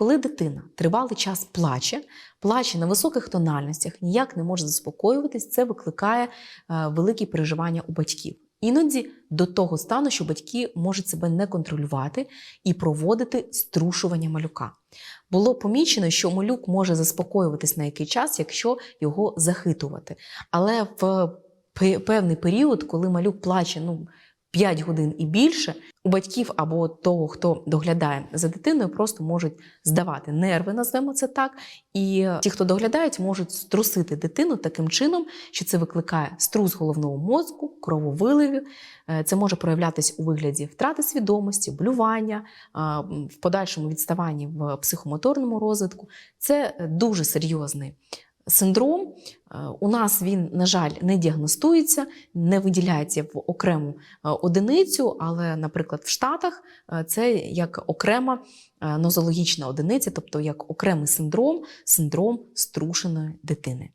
коли дитина тривалий час плаче, плаче на високих тональностях, ніяк не може заспокоюватись, це викликає е, великі переживання у батьків. Іноді до того стану, що батьки можуть себе не контролювати і проводити струшування малюка. Було помічено, що малюк може заспокоюватись на який час, якщо його захитувати. Але в певний період, коли малюк плаче ну, 5 годин і більше, батьків або того, хто доглядає за дитиною, просто можуть здавати нерви, назвемо це так. І ті, хто доглядають, можуть струсити дитину таким чином, що це викликає струс головного мозку, крововиливів. Е, Це може проявлятися у вигляді втрати свідомості, блювання, в подальшому відставанні в психомоторному розвитку. Це е, дуже серйозний синдром. Е, У нас він, на жаль, не діагностується, не виділяється в окрему е, одиницю, але, наприклад, в Штатах е, це як окрема нозологічна одиниця, тобто як окремий синдром, синдром струшеної дитини.